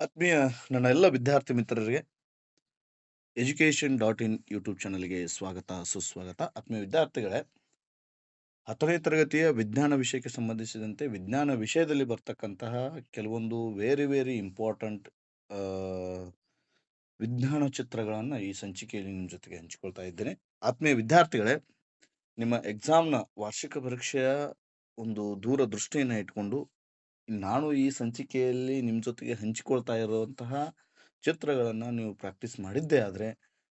ಆತ್ಮೀಯ ನನ್ನ ಎಲ್ಲ ವಿದ್ಯಾರ್ಥಿ ಮಿತ್ರರಿಗೆ ಎಜುಕೇಷನ್ ಡಾಟ್ ಇನ್ ಯೂಟ್ಯೂಬ್ ಚಾನಲ್ಗೆ ಸ್ವಾಗತ, ಸುಸ್ವಾಗತ. ಆತ್ಮೀಯ ವಿದ್ಯಾರ್ಥಿಗಳೇ, ಹತ್ತನೇ ತರಗತಿಯ ವಿಜ್ಞಾನ ವಿಷಯಕ್ಕೆ ಸಂಬಂಧಿಸಿದಂತೆ ವಿಜ್ಞಾನ ವಿಷಯದಲ್ಲಿ ಬರ್ತಕ್ಕಂತಹ ಕೆಲವೊಂದು ವೆರಿ ವೆರಿ ಇಂಪಾರ್ಟೆಂಟ್ ವಿಜ್ಞಾನ ಚಿತ್ರಗಳನ್ನು ಈ ಸಂಚಿಕೆಯಲ್ಲಿ ನಿಮ್ಮ ಜೊತೆಗೆ ಹಂಚಿಕೊಳ್ತಾ ಇದ್ದೇನೆ. ಆತ್ಮೀಯ ವಿದ್ಯಾರ್ಥಿಗಳೇ, ನಿಮ್ಮ ಎಕ್ಸಾಮ್ನ ವಾರ್ಷಿಕ ಪರೀಕ್ಷೆಯ ಒಂದು ದೂರದೃಷ್ಟಿಯನ್ನು ಇಟ್ಕೊಂಡು ನಾನು ಈ ಸಂಚಿಕೆಯಲ್ಲಿ ನಿಮ್ಮ ಜೊತೆಗೆ ಹಂಚಿಕೊಳ್ತಾ ಇರುವಂತಹ ಚಿತ್ರಗಳನ್ನು ನೀವು ಪ್ರಾಕ್ಟೀಸ್ ಮಾಡಿದ್ದೇ ಆದರೆ,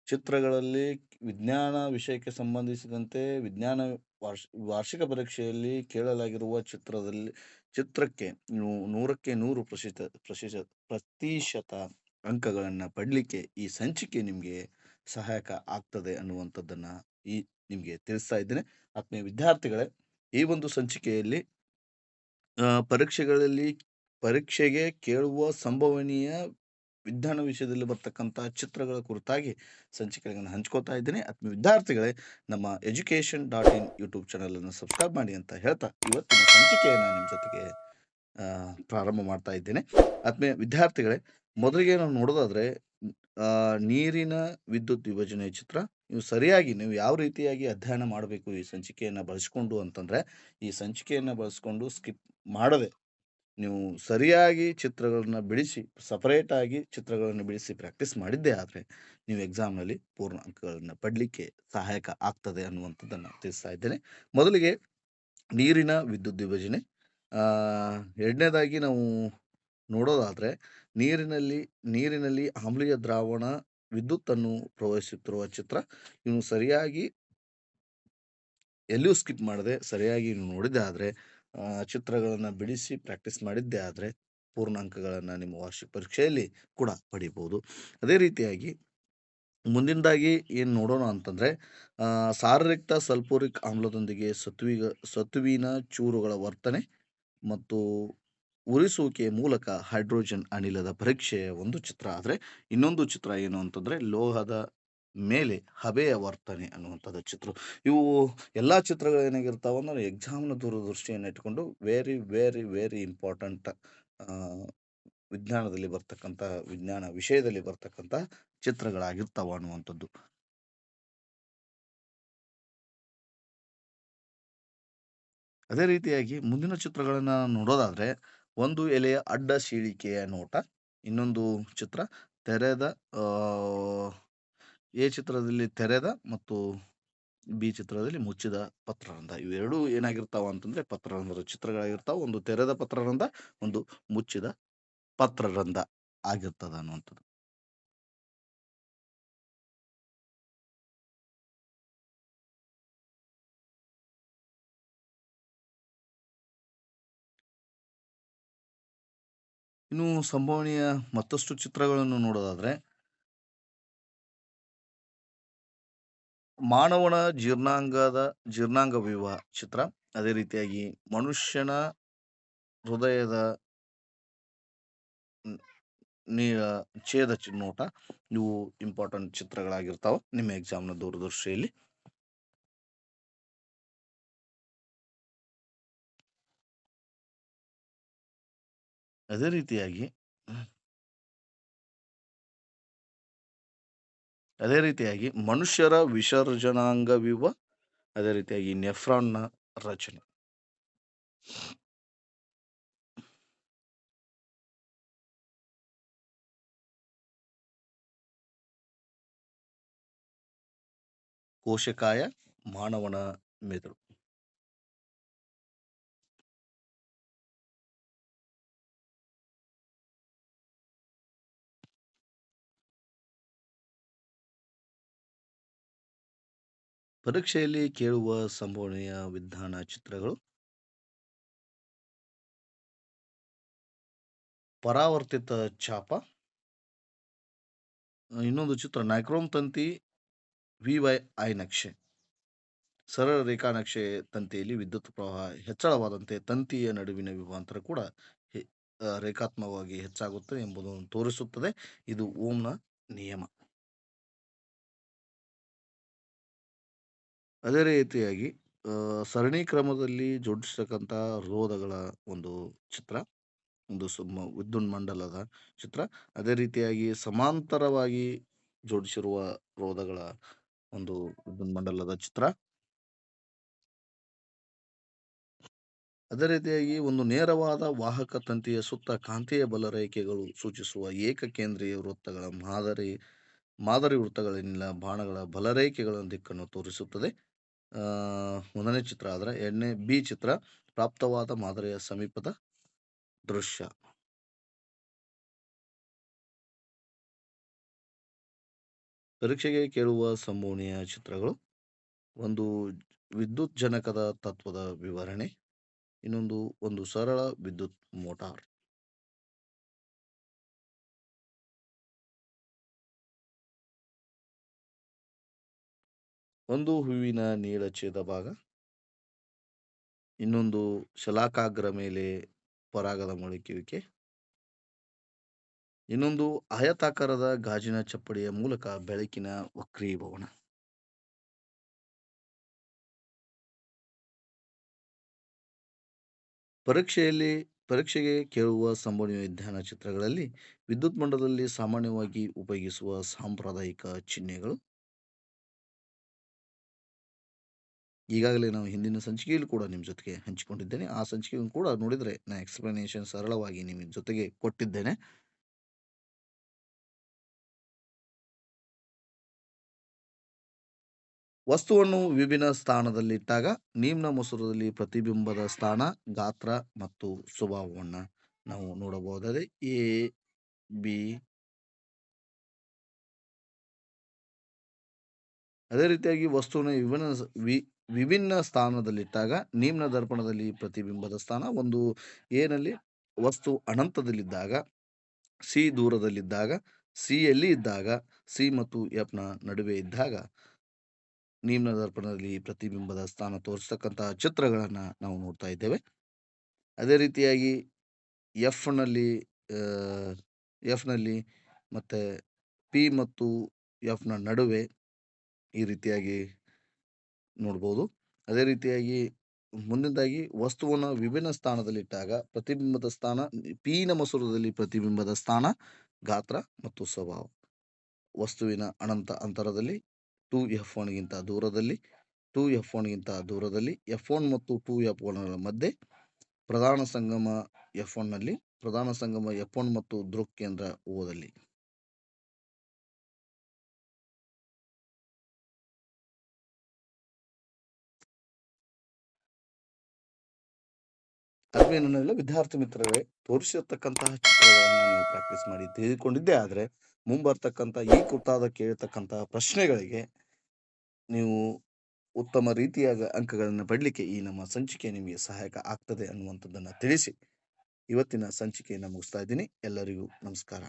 ಚಿತ್ರಗಳಲ್ಲಿ ವಿಜ್ಞಾನ ವಿಷಯಕ್ಕೆ ಸಂಬಂಧಿಸಿದಂತೆ ವಿಜ್ಞಾನ ವಾರ್ಷ, ವಾರ್ಷಿಕ ಪರೀಕ್ಷೆಯಲ್ಲಿ ಕೇಳಲಾಗಿರುವ ಚಿತ್ರದಲ್ಲಿ, ಚಿತ್ರಕ್ಕೆ ನೀವು ನೂರಕ್ಕೆ ನೂರು ಪ್ರಶಿತ ಪ್ರಶಿತ ಪ್ರತಿಶತ ಅಂಕಗಳನ್ನು ಪಡಲಿಕ್ಕೆ ಈ ಸಂಚಿಕೆ ನಿಮಗೆ ಸಹಾಯಕ ಆಗ್ತದೆ ಅನ್ನುವಂಥದ್ದನ್ನು ಈ ನಿಮಗೆ ತಿಳಿಸ್ತಾ ಇದ್ದೇನೆ. ಆತ್ಮೀಯ ವಿದ್ಯಾರ್ಥಿಗಳೇ, ಈ ಒಂದು ಸಂಚಿಕೆಯಲ್ಲಿ ಪರೀಕ್ಷೆಗಳಲ್ಲಿ ಪರೀಕ್ಷೆಗೆ ಕೇಳುವ ಸಂಭವನೀಯ ವಿಜ್ಞಾನ ವಿಷಯದಲ್ಲಿ ಬರ್ತಕ್ಕಂಥ ಚಿತ್ರಗಳ ಕುರಿತಾಗಿ ಸಂಚಿಕೆಗಳನ್ನು ಹಂಚ್ಕೋತಾ ಇದ್ದೇನೆ. ಆತ್ಮೀಯ ವಿದ್ಯಾರ್ಥಿಗಳೇ, ನಮ್ಮ ಎಜುಕೇಷನ್ ಡಾಟ್ ಇನ್ ಯೂಟ್ಯೂಬ್ ಚಾನಲನ್ನು ಸಬ್ಸ್ಕ್ರೈಬ್ ಮಾಡಿ ಅಂತ ಹೇಳ್ತಾ ಇವತ್ತಿನ ಸಂಚಿಕೆಯನ್ನು ನಿಮ್ಮ ಜೊತೆಗೆ ಪ್ರಾರಂಭ ಮಾಡ್ತಾ ಇದ್ದೇನೆ. ಆತ್ಮೀಯ ವಿದ್ಯಾರ್ಥಿಗಳೇ, ಮೊದಲಿಗೆ ನಾವು ನೋಡೋದಾದ್ರೆ ನೀರಿನ ವಿದ್ಯುತ್ ವಿಭಜನೆ ಚಿತ್ರ ನೀವು ಸರಿಯಾಗಿ ನೀವು ಯಾವ ರೀತಿಯಾಗಿ ಅಧ್ಯಯನ ಮಾಡಬೇಕು ಈ ಸಂಚಿಕೆಯನ್ನು ಬಳಸ್ಕೊಂಡು ಅಂತಂದ್ರೆ, ಈ ಸಂಚಿಕೆಯನ್ನು ಬಳಸ್ಕೊಂಡು ಸ್ಕಿಪ್ ಮಾಡದೆ ನೀವು ಸರಿಯಾಗಿ ಚಿತ್ರಗಳನ್ನು ಬಿಡಿಸಿ ಸಪರೇಟ್ ಆಗಿ ಚಿತ್ರಗಳನ್ನು ಬಿಡಿಸಿ ಪ್ರಾಕ್ಟೀಸ್ ಮಾಡಿದ್ದೇ ಆದರೆ ನೀವು ಎಕ್ಸಾಮ್ನಲ್ಲಿ ಪೂರ್ಣ ಅಂಕಗಳನ್ನು ಪಡಲಿಕ್ಕೆ ಸಹಾಯಕ ಆಗ್ತದೆ ಅನ್ನುವಂಥದ್ದನ್ನು ತಿಳಿಸ್ತಾ ಇದ್ದೇನೆ. ಮೊದಲಿಗೆ ನೀರಿನ ವಿದ್ಯುತ್ ವಿಭಜನೆ. ಎರಡನೇದಾಗಿ ನಾವು ನೋಡೋದಾದ್ರೆ ನೀರಿನಲ್ಲಿ ನೀರಿನಲ್ಲಿ ಆಮ್ಲೀಯ ದ್ರಾವಣ ವಿದ್ಯುತ್ತನ್ನು ಪ್ರವಹಿಸುತ್ತಿರುವ ಚಿತ್ರ ಇನ್ನು ಸರಿಯಾಗಿ ಎಲ್ಲಿಯೂ ಸ್ಕಿಪ್ ಮಾಡದೆ ಸರಿಯಾಗಿ ನೀವು ನೋಡಿದ್ದೆ ಆದರೆ ಚಿತ್ರಗಳನ್ನು ಬಿಡಿಸಿ ಪ್ರಾಕ್ಟೀಸ್ ಮಾಡಿದ್ದೇ ಆದರೆ ಪೂರ್ಣಾಂಕಗಳನ್ನು ನಿಮ್ಮ ವಾರ್ಷಿಕ ಪರೀಕ್ಷೆಯಲ್ಲಿ ಕೂಡ ಪಡಿಬೋದು. ಅದೇ ರೀತಿಯಾಗಿ ಮುಂದಿನದಾಗಿ ಏನು ನೋಡೋಣ ಅಂತಂದರೆ ಸಾರರಿಕ್ತ ಸಲ್ಫೂರಿಕ್ ಆಮ್ಲದೊಂದಿಗೆ ಸತ್ವಿಗ, ಸತ್ವಿನ ಚೂರುಗಳ ವರ್ತನೆ ಮತ್ತು ಉರಿಸುವಿಕೆಯ ಮೂಲಕ ಹೈಡ್ರೋಜನ್ ಅನಿಲದ ಪರೀಕ್ಷೆಯ ಒಂದು ಚಿತ್ರ. ಆದರೆ ಇನ್ನೊಂದು ಚಿತ್ರ ಏನು ಅಂತಂದರೆ ಲೋಹದ ಮೇಲೆ ಹಬೆಯ ವರ್ತನೆ ಅನ್ನುವಂಥದ್ದು ಚಿತ್ರ. ಇವು ಎಲ್ಲ ಚಿತ್ರಗಳು ಏನಾಗಿರ್ತಾವೆ ಅಂದ್ರೆ ಎಕ್ಸಾಮ್ನ ದೂರದೃಷ್ಟಿಯನ್ನು ಇಟ್ಕೊಂಡು ವೆರಿ ವೆರಿ ವೆರಿ ಇಂಪಾರ್ಟೆಂಟ್ ವಿಜ್ಞಾನದಲ್ಲಿ ಬರ್ತಕ್ಕಂಥ, ವಿಜ್ಞಾನ ವಿಷಯದಲ್ಲಿ ಬರ್ತಕ್ಕಂಥ ಚಿತ್ರಗಳಾಗಿರ್ತಾವ ಅನ್ನುವಂಥದ್ದು. ಅದೇ ರೀತಿಯಾಗಿ ಮುಂದಿನ ಚಿತ್ರಗಳನ್ನು ನೋಡೋದಾದ್ರೆ ಒಂದು ಎಲೆಯ ಅಡ್ಡ ಶೀಳಿಕೆಯ ನೋಟ, ಇನ್ನೊಂದು ಚಿತ್ರ ತೆರೆದ ಎ ಚಿತ್ರದಲ್ಲಿ ತೆರೆದ ಮತ್ತು ಬಿ ಚಿತ್ರದಲ್ಲಿ ಮುಚ್ಚಿದ ಪತ್ರರಂಧ. ಇವೆರಡೂ ಏನಾಗಿರ್ತಾವ ಅಂತಂದ್ರೆ ಪತ್ರರಂಧ್ರ ಚಿತ್ರಗಳಾಗಿರ್ತಾವ. ಒಂದು ತೆರೆದ ಪತ್ರರಂಧ, ಒಂದು ಮುಚ್ಚಿದ ಪತ್ರರಂಧ ಆಗಿರ್ತದ ಅನ್ನುವಂಥದ್ದು. ಇನ್ನು ಸಂಭವನೀಯ ಮತ್ತಷ್ಟು ಚಿತ್ರಗಳನ್ನು ನೋಡೋದಾದ್ರೆ, ಮಾನವನ ಜೀರ್ಣಾಂಗದ, ಜೀರ್ಣಾಂಗ ವಿವಾಹ ಚಿತ್ರ. ಅದೇ ರೀತಿಯಾಗಿ ಮನುಷ್ಯನ ಹೃದಯದ ನ್- ಛೇದ ನೋಟ ಇವು ಇಂಪಾರ್ಟೆಂಟ್ ಚಿತ್ರಗಳಾಗಿರ್ತಾವೆ. ನಿಮ್ಮ ಎಕ್ಸಾಮ್ನ ದೂರದರ್ಶಿಯಲ್ಲಿ. ಅದೇ ರೀತಿಯಾಗಿ ಅದೇ ರೀತಿಯಾಗಿ ಮನುಷ್ಯರ ವಿಸರ್ಜನಾಂಗವಿವ ಅದೇ ರೀತಿಯಾಗಿ ನೆಫ್ರಾನ್ನ ರಚನೆ. ಕೋಶಕಾಯ ಮಾನವನ ಮೆದುಳು. ಪರೀಕ್ಷೆಯಲ್ಲಿ ಕೇಳುವ ಸಂಭವನೀಯ ವಿಧಾನ ಚಿತ್ರಗಳು? ಪರಾವರ್ತಿತ ಛಾಪ? ಇನ್ನೊಂದು ಚಿತ್ರ ನೈಕ್ರೋಮ್ ತಂತಿ, ವಿ ವೈ ಐ ನಕ್ಷೆ. ಸರಳ ರೇಖಾ ನಕ್ಷೆ ತಂತಿಯಲ್ಲಿ ವಿದ್ಯುತ್ ಪ್ರವಾಹ ಹೆಚ್ಚಳವಾದಂತೆ ತಂತಿಯ ನಡುವಿನ ವಿಭಾಂತರ ಕೂಡ ರೇಖಾತ್ಮಕವಾಗಿ ಹೆಚ್ಚಾಗುತ್ತದೆ ಎಂಬುದನ್ನು ತೋರಿಸುತ್ತದೆ. ಇದು ಓಮ್ನ ನಿಯಮ. ಅದೇ ರೀತಿಯಾಗಿ ಸರಣಿ ಕ್ರಮದಲ್ಲಿ ಜೋಡಿಸತಕ್ಕಂಥ ರೋಧಗಳ ಒಂದು ಚಿತ್ರ, ಒಂದು ಸುಮ್ಮ ವಿದ್ಯುನ್ಮಂಡಲದ ಚಿತ್ರ. ಅದೇ ರೀತಿಯಾಗಿ ಸಮಾಂತರವಾಗಿ ಜೋಡಿಸಿರುವ ರೋಧಗಳ ಒಂದು ವಿದ್ಯುನ್ಮಂಡಲದ ಚಿತ್ರ. ಅದೇ ರೀತಿಯಾಗಿ ಒಂದು ನೇರವಾದ ವಾಹಕ ತಂತಿಯ ಸುತ್ತ ಕಾಂತೀಯ ಬಲರೇಖೆಗಳು ಸೂಚಿಸುವ ಏಕಕೇಂದ್ರೀಯ ವೃತ್ತಗಳ ಮಾದರಿ ಮಾದರಿ ವೃತ್ತಗಳೇನಿಲ್ಲ ಬಾಣಗಳ ಬಲರೇಖೆಗಳ ದಿಕ್ಕನ್ನು ತೋರಿಸುತ್ತದೆ. ಒಂದನೇ ಚಿತ್ರ ಆದರೆ ಎರಡನೇ ಬಿ ಚಿತ್ರ ಪ್ರಾಪ್ತವಾದ ಮಾದರಿಯ ಸಮೀಪದ ದೃಶ್ಯ. ಪರೀಕ್ಷೆಗೆ ಕೇಳುವ ಸಂಭವನೀಯ ಚಿತ್ರಗಳು ಒಂದು ವಿದ್ಯುತ್ ಜನಕದ ತತ್ವದ ವಿವರಣೆ. ಇನ್ನೊಂದು ಒಂದು ಸರಳ ವಿದ್ಯುತ್ ಮೋಟಾರ್. ಒಂದು ಹೂವಿನ ನೀಳ ಛೇದಭಾಗ. ಇನ್ನೊಂದು ಶಲಾಕಾಗ್ರ ಮೇಲೆ ಪರಾಗದ ಮೊಳಕೆಯುವಿಕೆ. ಇನ್ನೊಂದು ಆಯತಾಕಾರದ ಗಾಜಿನ ಚಪ್ಪಡಿಯ ಮೂಲಕ ಬೆಳಕಿನ ವಕ್ರೀಭವನ. ಪರೀಕ್ಷೆಯಲ್ಲಿ, ಪರೀಕ್ಷೆಗೆ ಕೇಳುವ ಸಂಭವನೀಯ ವಿಜ್ಞಾನ ಚಿತ್ರಗಳಲ್ಲಿ ವಿದ್ಯುತ್ ಮಂಡಲದಲ್ಲಿ ಸಾಮಾನ್ಯವಾಗಿ ಉಪಯೋಗಿಸುವ ಸಾಂಪ್ರದಾಯಿಕ ಚಿಹ್ನೆಗಳು. ಈಗಾಗಲೇ ನಾವು ಹಿಂದಿನ ಸಂಚಿಕೆಯಲ್ಲೂ ಕೂಡ ನಿಮ್ಮ ಜೊತೆಗೆ ಹಂಚಿಕೊಂಡಿದ್ದೇನೆ. ಆ ಸಂಚಿಕೆಯನ್ನು ಕೂಡ ನೋಡಿದರೆ ನಾನು ಎಕ್ಸ್‌ಪ್ಲನೇಷನ್ ಸರಳವಾಗಿ ನಿಮ್ಮ ಜೊತೆಗೆ ಕೊಟ್ಟಿದ್ದೇನೆ. ವಸ್ತುವನ್ನು ವಿಭಿನ್ನ ಸ್ಥಾನದಲ್ಲಿಟ್ಟಾಗ ನಿಮ್ನ ಮೊಸರದಲ್ಲಿ ಪ್ರತಿಬಿಂಬದ ಸ್ಥಾನ, ಗಾತ್ರ ಮತ್ತು ಸ್ವಭಾವವನ್ನು ನಾವು ನೋಡಬಹುದಾದರೆ ಎ, ಬಿ ಅದೇ ರೀತಿಯಾಗಿ ವಸ್ತುವಿನ ವಿಭಿನ್ನ ವಿ ವಿಭಿನ್ನ ಸ್ಥಾನದಲ್ಲಿಟ್ಟಾಗ ನಿಮ್ನ ದರ್ಪಣದಲ್ಲಿ ಪ್ರತಿಬಿಂಬದ ಸ್ಥಾನ ಒಂದು ಏನಲ್ಲಿ ವಸ್ತು ಅನಂತದಲ್ಲಿದ್ದಾಗ, ಸಿ ದೂರದಲ್ಲಿದ್ದಾಗ, ಸಿಯಲ್ಲಿ ಇದ್ದಾಗ, ಸಿ ಮತ್ತು ಎಫ್‌ನ ನಡುವೆ ಇದ್ದಾಗ ನಿಮ್ನ ದರ್ಪಣದಲ್ಲಿ ಪ್ರತಿಬಿಂಬದ ಸ್ಥಾನ ತೋರಿಸ್ತಕ್ಕಂತಹ ಚಿತ್ರಗಳನ್ನು ನಾವು ನೋಡ್ತಾ ಇದ್ದೇವೆ. ಅದೇ ರೀತಿಯಾಗಿ ಎಫ್‌ನಲ್ಲಿ ಎಫ್‌ನಲ್ಲಿ ಮತ್ತು ಪಿ ಮತ್ತು ಎಫ್‌ನ ನಡುವೆ ಈ ರೀತಿಯಾಗಿ ನೋಡ್ಬೋದು. ಅದೇ ರೀತಿಯಾಗಿ ಮುಂದಿನದಾಗಿ ವಸ್ತುವನ್ನ ವಿಭಿನ್ನ ಸ್ಥಾನದಲ್ಲಿಟ್ಟಾಗ ಪ್ರತಿಬಿಂಬದ ಸ್ಥಾನ ಪೀನ ಮಸೂರದಲ್ಲಿ ಪ್ರತಿಬಿಂಬದ ಸ್ಥಾನ, ಗಾತ್ರ ಮತ್ತು ಸ್ವಭಾವ. ವಸ್ತುವಿನ ಅನಂತ ಅಂತರದಲ್ಲಿ 2ಎಫ್1 ಗಿಂತ ದೂರದಲ್ಲಿ, 2ಎಫ್1 ಗಿಂತ ದೂರದಲ್ಲಿ, ಎಫ್ ಒನ್ ಮತ್ತು 2ಎಫ್1ಗಳ ಮಧ್ಯೆ, ಪ್ರಧಾನ ಸಂಗಮ ಎಫ್ ಒನ್ನಲ್ಲಿ ಪ್ರಧಾನ ಸಂಗಮ ಎಫ್ ಒನ್ ಮತ್ತು ದೃಕ್ ಕೇಂದ್ರ ಓದಲ್ಲಿ. ನನ್ನೆಲ್ಲ ವಿದ್ಯಾರ್ಥಿ ಮಿತ್ರರೇ, ತೋರಿಸಿರ್ತಕ್ಕಂತಹ ಚಿತ್ರಗಳನ್ನು ನೀವು ಪ್ರಾಕ್ಟೀಸ್ ಮಾಡಿ ತಿಳಿದುಕೊಂಡಿದ್ದೆ ಆದರೆ ಮುಂಬರ್ತಕ್ಕಂಥ ಈ ಕುರ್ತಾದ ಕೇಳಿರ್ತಕ್ಕಂತಹ ಪ್ರಶ್ನೆಗಳಿಗೆ ನೀವು ಉತ್ತಮ ರೀತಿಯಾದ ಅಂಕಗಳನ್ನು ಪಡಲಿಕ್ಕೆ ಈ ನಮ್ಮ ಸಂಚಿಕೆ ನಿಮಗೆ ಸಹಾಯಕ ಆಗ್ತದೆ ಅನ್ನುವಂಥದ್ದನ್ನು ತಿಳಿಸಿ, ಇವತ್ತಿನ ಸಂಚಿಕೆಯನ್ನು ಮುಗಿಸ್ತಾ ಇದ್ದೀನಿ. ಎಲ್ಲರಿಗೂ ನಮಸ್ಕಾರ.